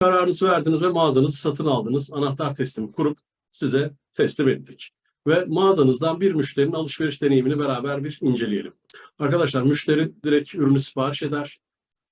Kararınızı verdiniz ve mağazanızı satın aldınız. Anahtar teslimi kurup size teslim ettik. Ve mağazanızdan bir müşterinin alışveriş deneyimini beraber bir inceleyelim. Arkadaşlar müşteri direkt ürünü sipariş eder.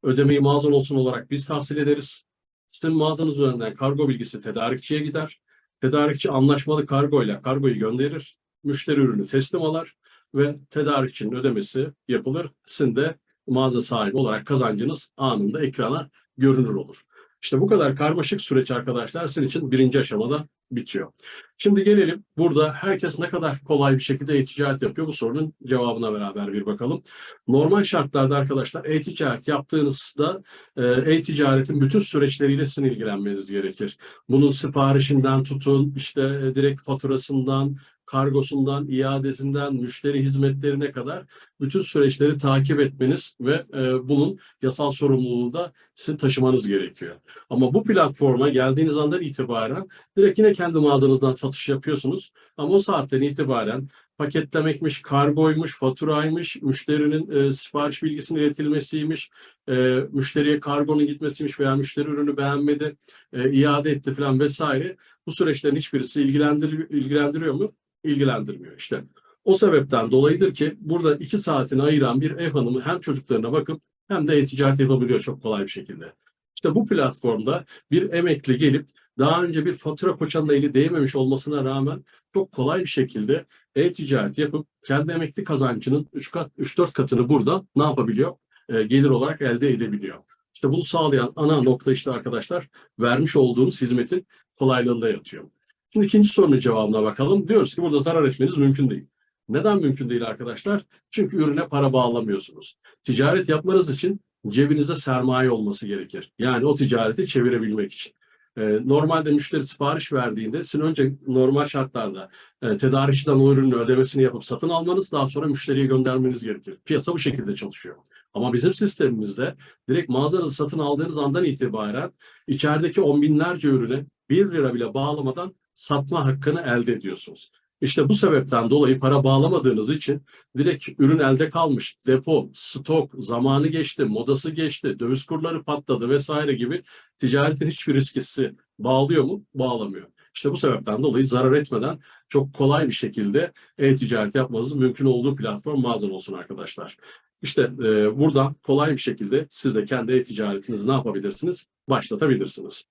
Ödemeyi mağazan olsun olarak biz tahsil ederiz. Sizin mağazanız üzerinden kargo bilgisi tedarikçiye gider. Tedarikçi anlaşmalı kargoyla kargoyu gönderir. Müşteri ürünü teslim alır ve tedarikçinin ödemesi yapılır. Sizin de mağaza sahibi olarak kazancınız anında ekrana görünür olur. İşte bu kadar karmaşık süreç arkadaşlar sizin için birinci aşamada bitiyor. Şimdi gelelim burada herkes ne kadar kolay bir şekilde e-ticaret yapıyor bu sorunun cevabına beraber bir bakalım. Normal şartlarda arkadaşlar e-ticaret yaptığınızda e, e-ticaretin bütün süreçleriyle sizin ilgilenmeniz gerekir. Bunun siparişinden tutun işte e, direkt faturasından, kargosundan, iadesinden, müşteri hizmetlerine kadar bütün süreçleri takip etmeniz ve e, bunun yasal sorumluluğunu da sizin taşımanız gerekiyor. Ama bu platforma geldiğiniz andan itibaren direkt yine kendi mağazanızdan satış yapıyorsunuz. Ama o saatten itibaren paketlemekmiş, kargoymuş, faturaymış, müşterinin e, sipariş bilgisinin iletilmesiymiş, e, müşteriye kargonun gitmesiymiş veya müşteri ürünü beğenmedi, e, iade etti falan vesaire. Bu süreçlerin hiçbirisi ilgilendir, ilgilendiriyor mu? İlgilendirmiyor işte. O sebepten dolayıdır ki burada iki saatini ayıran bir ev hanımı hem çocuklarına bakıp hem de e-ticaret yapabiliyor çok kolay bir şekilde. İşte bu platformda bir emekli gelip daha önce bir fatura koçanla eli değmemiş olmasına rağmen çok kolay bir şekilde e-ticaret yapıp kendi emekli kazancının 3 kat 3-4 katını burada ne yapabiliyor? E, gelir olarak elde edebiliyor. İşte bunu sağlayan ana nokta işte arkadaşlar vermiş olduğunuz hizmetin kolaylığında yatıyor. Şimdi ikinci sorunun cevabına bakalım. Diyoruz ki burada zarar etmeniz mümkün değil. Neden mümkün değil arkadaşlar? Çünkü ürüne para bağlamıyorsunuz. Ticaret yapmanız için cebinizde sermaye olması gerekir. Yani o ticareti çevirebilmek için. Ee, normalde müşteri sipariş verdiğinde sizin önce normal şartlarda e, tedarikçiden o ürünün ödemesini yapıp satın almanız daha sonra müşteriye göndermeniz gerekir. Piyasa bu şekilde çalışıyor. Ama bizim sistemimizde direkt mağazanızı satın aldığınız andan itibaren içerideki on binlerce ürüne 1 lira bile bağlamadan satma hakkını elde ediyorsunuz. İşte bu sebepten dolayı para bağlamadığınız için direkt ürün elde kalmış, depo, stok, zamanı geçti, modası geçti, döviz kurları patladı vesaire gibi ticaretin hiçbir riskisi bağlıyor mu? Bağlamıyor. İşte bu sebepten dolayı zarar etmeden çok kolay bir şekilde e-ticaret yapmanız mümkün olduğu platform mağazan olsun arkadaşlar. İşte e, buradan kolay bir şekilde siz de kendi e-ticaretinizi ne yapabilirsiniz? Başlatabilirsiniz.